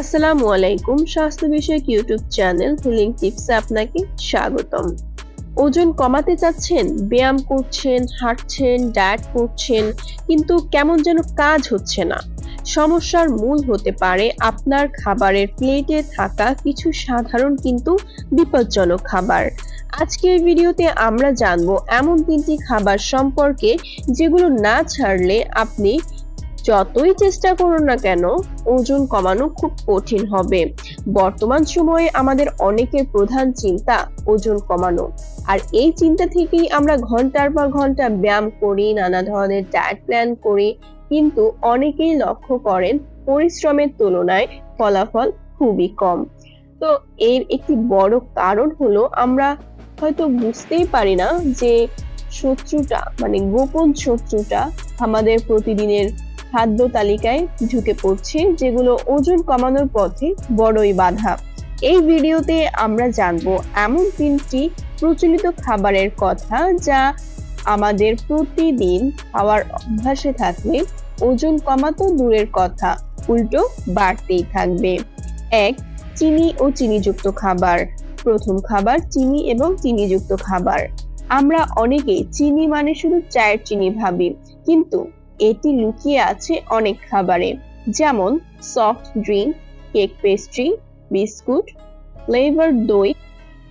আসসালামু আলাইকুম স্বাস্থ্য বিষয়ক ইউটিউব চ্যানেল হিলিং টিপসে আপনাকে স্বাগতম। ওজন কমাতে চাচ্ছেন, ব্যায়াম করছেন, হাঁটছেন, ডায়েট করছেন, কিন্তু কেমন যেন কাজ হচ্ছে না। সমস্যার মূল হতে পারে আপনার খাবারের প্লেটে থাকা কিছু সাধারণ কিন্তু বিপজ্জনক খাবার। আজকের ভিডিওতে আমরা জানব এমন তিনটি খাবার সম্পর্কে যেগুলো না ছাড়লে আপনি যতই চেষ্টা করুন না কেন, ওজন কমানো খুব কঠিন হবে। বর্তমান সময়ে আমাদের অনেকের প্রধান চিন্তা ওজন কমানো। আর এই চিন্তা থেকেই আমরা ঘণ্টার পর ঘণ্টা ব্যায়াম করি, নানা ধরনের ডায়েট প্ল্যান করি। কিন্তু অনেকেই লক্ষ্য করেন, পরিশ্রমের তুলনায় ফলাফল খুবই কম। তো এর একটি বড় কারণ হলো আমরা হয়তো বুঝতেই পারি না যে শত্রুটা মানে গোপন শত্রুটা আমাদের প্রতিদিনের খাদ্য তালিকায় ঝুঁকে পড়ছে, যেগুলো ওজন কমানোর পথে বড়ই বাধা। এই ভিডিওতে আমরা জানব এমন তিনটি প্রচলিত খাবারের কথা যা আমাদের প্রতিদিন খাওয়ার অভ্যাসে থাকলে ওজন কমাতো দূরের কথা, উল্টো বাড়তেই থাকবে। এক, চিনি ও চিনিযুক্ত খাবার। প্রথম খাবার চিনি এবং চিনিযুক্ত খাবার। আমরা অনেকেই চিনি মানে শুধু চায়ের চিনি ভাবি, কিন্তু এটি লুকিয়ে আছে অনেক খাবারে। যেমন soft drink cake pastry biscuit flavour দই,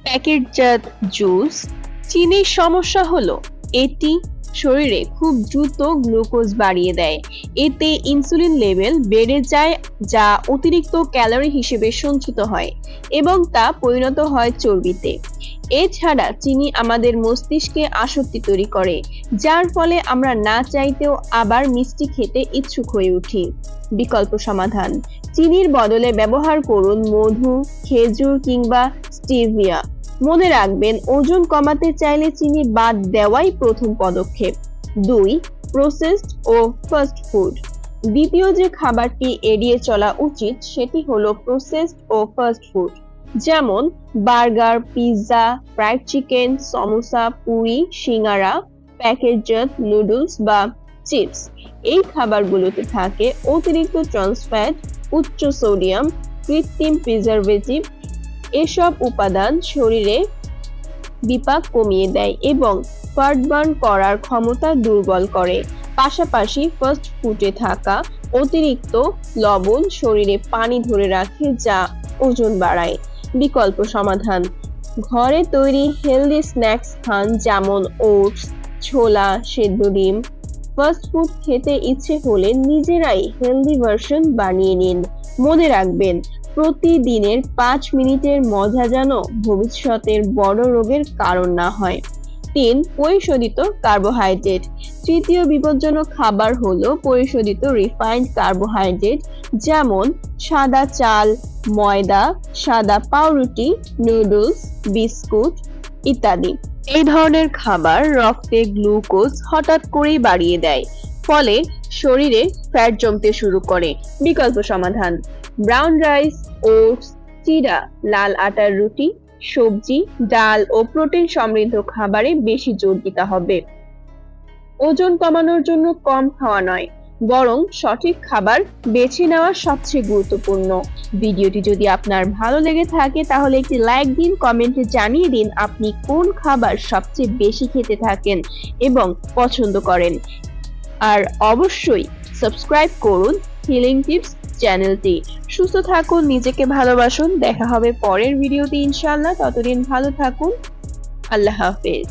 প্যাকেটজাত জুস চিনির সমস্যা হলো, এটি শরীরে খুব দ্রুত গ্লুকোজ বাড়িয়ে দেয়। এতে ইনসুলিন লেভেল বেড়ে যায়, যা অতিরিক্ত ক্যালোরি হিসেবে সঞ্চিত হয় এবং তা পরিণত হয় চর্বিতে। এছাড়া চিনি আমাদের মস্তিষ্কে আসক্তি তৈরি করে, যার ফলে আমরা না চাইতেও আবার মিষ্টি খেতে ইচ্ছুক হয়ে উঠি। বিকল্প সমাধান, চিনির বদলে ব্যবহার করুন মধু, খেজুর কিংবা স্টিভিয়া। মনে রাখবেন, ওজন কমাতে চাইলে চিনি বাদ দেওয়াই প্রথম পদক্ষেপ। দুই, প্রসেসড ও ফাস্ট ফুড। দ্বিতীয় যে খাবারটি এড়িয়ে চলা উচিত, সেটি হলো প্রসেসড ও ফাস্ট ফুড। যেমন burger, pizza, fried chicken, samosa, puri, singara প্যাকেটজাত নুডলস বা চিপস। এই খাবারগুলোতে থাকে অতিরিক্ত ট্রান্সফ্যাট উচ্চ সোডিয়াম কৃত্রিম প্রিজারভেটিভ এসব উপাদান শরীরে বিপাক কমিয়ে দেয় এবং ফাট বার্ন করার ক্ষমতা দুর্বল করে। পাশাপাশি ফাস্ট ফুডে থাকা অতিরিক্ত লবণ শরীরে পানি ধরে রাখে যা ওজন বাড়ায়। বিকল্প সমাধান। ঘরে তৈরি হেলদি স্ন্যাক্স খান যেমন ওটস ছোলা, সেদ্ধ ডিম। ফাস্ট ফুড খেতে ইচ্ছে হলে নিজেরাই হেলদি ভার্সন বানিয়ে নিন। মনে রাখবেন, প্রতিদিনের পাঁচ মিনিটের মজা যেন ভবিষ্যতের বড় রোগের কারণ না হয়। তিন পরিশোধিত কার্বোহাইড্রেট। তৃতীয় বিপজ্জনক খাবার হলো পরিশোধিত রিফাইন্ড কার্বোহাইড্রেট যেমন সাদা চাল, ময়দা, সাদা পাউরুটি নুডলস বিস্কুট ইত্যাদি। এই ধরনের খাবার রক্তে গ্লুকোজ হঠাৎ করেই বাড়িয়ে দেয়, ফলে শরীরে ফ্যাট জমতে শুরু করে। বিকল্প সমাধান ব্রাউন রাইস ওটস চিড়া লাল আটার রুটি সবজি, ডাল ও প্রোটিন সমৃদ্ধ খাবারে বেশি জোর দিতে হবে। ওজন কমানোর জন্য কম খাওয়া নয়, বরং সঠিক খাবার বেছে নেওয়া সবচেয়ে গুরুত্বপূর্ণ। ভিডিওটি যদি আপনার ভালো লেগে থাকে, তাহলে একটি লাইক দিন, কমেন্টে জানিয়ে দিন আপনি কোন খাবার সবচেয়ে বেশি খেতে থাকেন এবং পছন্দ করেন। আর অবশ্যই সাবস্ক্রাইব করুন হিলিং টিপস চ্যানেলটি। সুস্থ থাকুন, নিজেকে ভালোবাসুন। দেখা হবে পরের ভিডিওতে ইনশাল্লাহ ততদিন ভালো থাকুন। আল্লাহ হাফেজ।